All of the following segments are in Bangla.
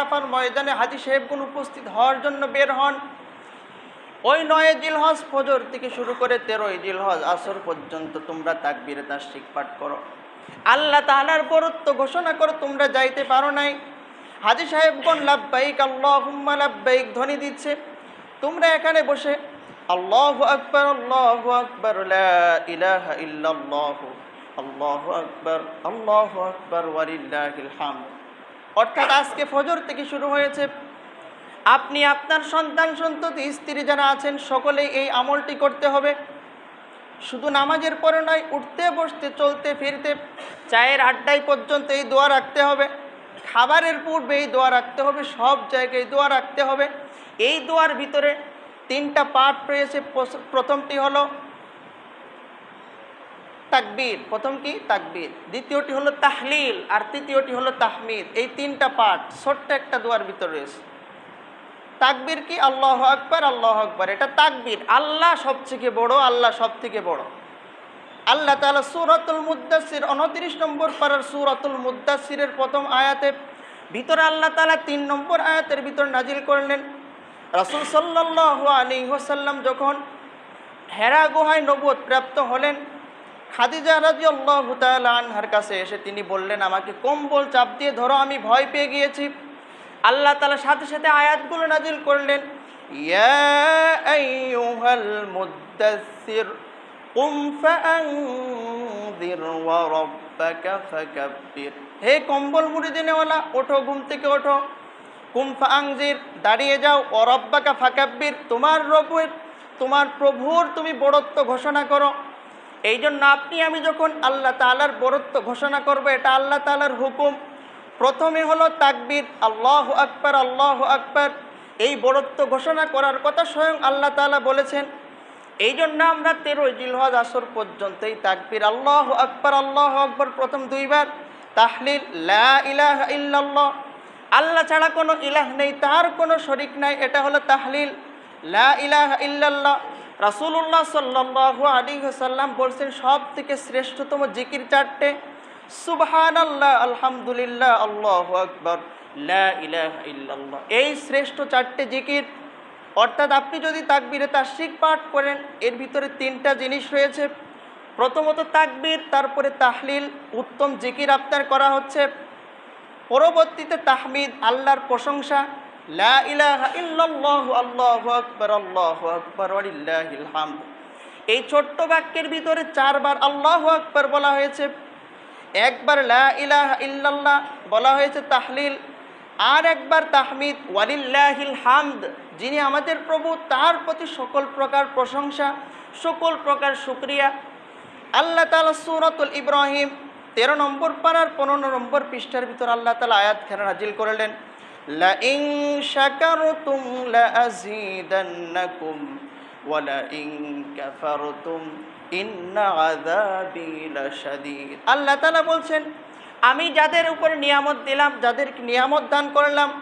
আরাফার ময়দানে হাজি সাহেবগুন উপস্থিত হওয়ার জন্য বের হন। ওই নয় জিলহজ ফজর থেকে শুরু করে তেরোই জিলহজ আসর পর্যন্ত তোমরা তাকবিরে তার পাঠ করো। আল্লাহ তাহলার বরত্ব ঘোষণা করো, তোমরা যাইতে পারো নাই। হাজি সাহেবগণ লাভবাইক আল্লাহ লাভবাইক ধ্বনি দিচ্ছে। তোমরা এখানে বসে, আল্লাহ আকবর আল্লাহ আকবর আল্লাহ আকবর আল্লাহ আকবর, ওয়ালিল্লাহিল হামদ। অর্থাৎ আজকে ফজর থেকে শুরু হয়েছে। আপনি আপনার সন্তান, সন্ততি, স্ত্রী যারা আছেন, সকলেই এই আমলটি করতে হবে। শুধু নামাজের পরে নয়, উঠতে, বসতে, চলতে, ফিরতে, চায়ের আড্ডায় পর্যন্ত এই দোয়া রাখতে হবে। খাবারের পূর্বে এই দোয়া রাখতে হবে, সব জায়গায় দোয়া রাখতে হবে। এই দোয়ার ভিতরে তিনটা পার্ট রয়েছে। প্রথমটি হলো তাকবীর। প্রথম কি? তাকবীর। দ্বিতীয়টি হলো তাহলিল আর তৃতীয়টি হলো তাহমিদ। এই তিনটা পার্ট ছোট্ট একটা দুয়ার ভিতরে রয়েছে। তাকবীর কি? আল্লাহ আকবার আল্লাহ আকবার। এটা তাকবীর। আল্লাহ সবথেকে বড়, আল্লাহ সব থেকে বড়। আল্লাহ তালা সূরাতুল মুদ্দাসির উনত্রিশ নম্বর পারার সূরাতুল মুদ্দাসিরের প্রথম আয়াতে ভিতরে আল্লাহ তালা তিন নম্বর আয়াতের ভিতর নাজিল করলেন। রাসূল সাল্লাল্লাহু আলাইহি ওয়াসাল্লাম যখন হেরা গুহায় নবুয়ত প্রাপ্ত হলেন খাদিজা রাদিয়াল্লাহু তাআলা আনহার কাছে এসে তিনি বললেন, আমাকে কম্বল, চাপ দিয়ে ধরো, আমি ভয় পেয়ে গিয়েছি। আল্লাহ তাআলা সাথে সাথে আয়াতগুলো নাজিল করলেন হে কম্বল মুড়ি দিনেওয়ালা ওঠো, ঘুম থেকে ওঠো। কুম আংজির দাঁড়িয়ে যাও। ও রব্বাকা ফাকাব্বির, তোমার রবের, তোমার প্রভুর তুমি বড়ত্ব ঘোষণা করো। এই জন্য আপনি, আমি যখন আল্লাহ তালার বরত্ব ঘোষণা করব, এটা আল্লাহ তালার হুকুম। প্রথমে হলো তাকবীর, আল্লাহ আকবর আল্লাহ আকবর। এই বরত্ব ঘোষণা করার কথা স্বয়ং আল্লাহ তালা বলেছেন। এই জন্য আমরা তেরোই জিলহজ আসর পর্যন্ত এই তাকবীর, আল্লাহ আকবর আল্লাহ আকবর প্রথম দুইবার। তাহলিল, লা ইলাহা ইল্লাল্লাহ। আল্লাহ ছাড়া কোনো ইলাহ নেই তার কোনো শরিক নাই, এটা হলো তাহলিল, লা ইলাহা ইল্লাল্লাহ। রাসূলুল্লাহ সাল্লাল্লাহু আলী সাল্লাম বলছেন সব থেকে শ্রেষ্ঠতম জিকির চারটে। সুবহানাল্লাহ, আলহামদুলিল্লাহ, আল্লাহ আকবার ইল্লাল্লাহ। এই শ্রেষ্ঠ চারটে জিকির, অর্থাৎ আপনি যদি তাকবীরে তাশরিক পাঠ করেন, এর ভিতরে তিনটা জিনিস রয়েছে। প্রথমত তাকবীর, তারপরে তাহলিল, উত্তম জিকির আপনার করা হচ্ছে। পরবর্তীতে তাহমিদ, আল্লাহর প্রশংসা লা ইলাহা ইল্লাল্লাহু এই ছোট্ট বাক্যের ভিতরে চারবার আল্লাহু আকবার বলা হয়েছে। একবার ইল্লাল্লাহ বলা হয়েছে তাহলিল, আর একবার তাহমিদ, ওয়ালিল্লাহিল হামদ, যিনি আমাদের প্রভু, তার প্রতি সকল প্রকার প্রশংসা, সকল প্রকার শুক্রিয়া। আল্লাহ তালা সুরতুল ইব্রাহিম, তেরো নম্বর পাড়ার পনেরো নম্বর পৃষ্ঠার ভিতর আল্লাহ তালা আয়াত খেলা নাজিল করলেন। আযাবি লাশাদীদ। আল্লাহ বলছেন, আমি যাদের উপরে নিয়ামত দিলাম, যাদেরকে নিয়ামত দান করলাম,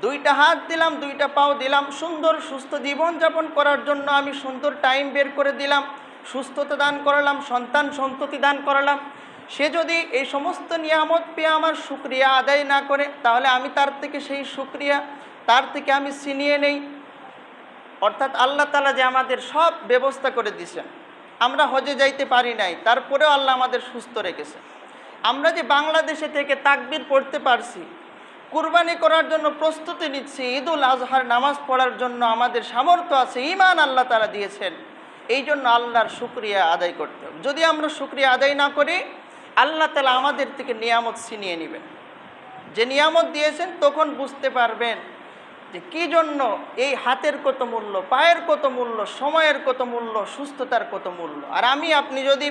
দুইটা হাত দিলাম, দুইটা পাও দিলাম, সুন্দর সুস্থ জীবন যাপন করার জন্য আমি সুন্দর টাইম বের করে দিলাম, সুস্থতা দান করালাম, সন্তান সন্ততি দান করলাম সে যদি এই সমস্ত নিয়ামত পেয়ে আমার সুক্রিয়া আদায় না করে, তাহলে আমি তার থেকে সেই সুক্রিয়া তার থেকে আমি ছিনিয়ে নেই। অর্থাৎ আল্লাহ তালা যে আমাদের সব ব্যবস্থা করে দিয়েছেন, আমরা হজে যাইতে পারি নাই, তারপরেও আল্লাহ আমাদের সুস্থ রেখেছে। আমরা যে বাংলাদেশে থেকে তাকবির পড়তে পারছি, কুরবানি করার জন্য প্রস্তুতি নিচ্ছি, ঈদুল আজহার নামাজ পড়ার জন্য আমাদের সামর্থ্য আছে ইমান আল্লাহ তারা দিয়েছেন, এই জন্য আল্লাহর শুক্রিয়া আদায় করতে হবে। যদি আমরা শুক্রিয়া আদায় না করি আল্লাহ তালা আমাদের থেকে নিয়ামত ছিনিয়ে নেবেন। যে নিয়ামত দিয়েছেন তখন বুঝতে পারবেন যে কি জন্য এই হাতের কত মূল্য, পায়ের কত মূল্য, সময়ের কত মূল্য, সুস্থতার কত মূল্য। আর আমি, আপনি যদি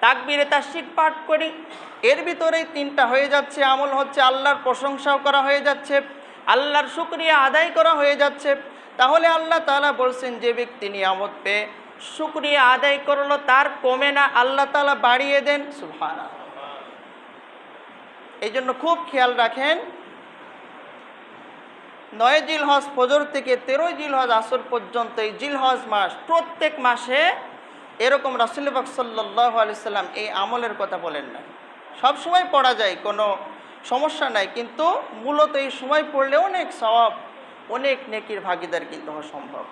তাকবিরে তার শিখ পাঠ করি, এর ভিতরেই তিনটা হয়ে যাচ্ছে। আমল হচ্ছে আল্লাহর প্রশংসাও করা হয়ে যাচ্ছে, আল্লাহর শুক্রিয়া আদায় করা হয়ে যাচ্ছে। তাহলে আল্লাহ তালা বলছেন, যে ব্যক্তি নিয়ামত পেয়ে শুক্রিয়া আদায় করল, তার কমে না, আল্লাহ তাআলা বাড়িয়ে দেন সুবহানা এই জন্য খুব খেয়াল রাখেন, নয় জিলহজ ফজর থেকে তেরোই জিল হজ আসর পর্যন্ত এই জিলহজ মাস, প্রত্যেক মাসে এরকম রাসুল্লাহ সাল্লাহ সাল্লাম এই আমলের কথা বলেন না। সব সময় পড়া যায়, কোনো সমস্যা নাই, কিন্তু মূলত এই সময় পড়লে অনেক সওয়াব, অনেক নেকির ভাগিদার কিন্তু হওয়া সম্ভব।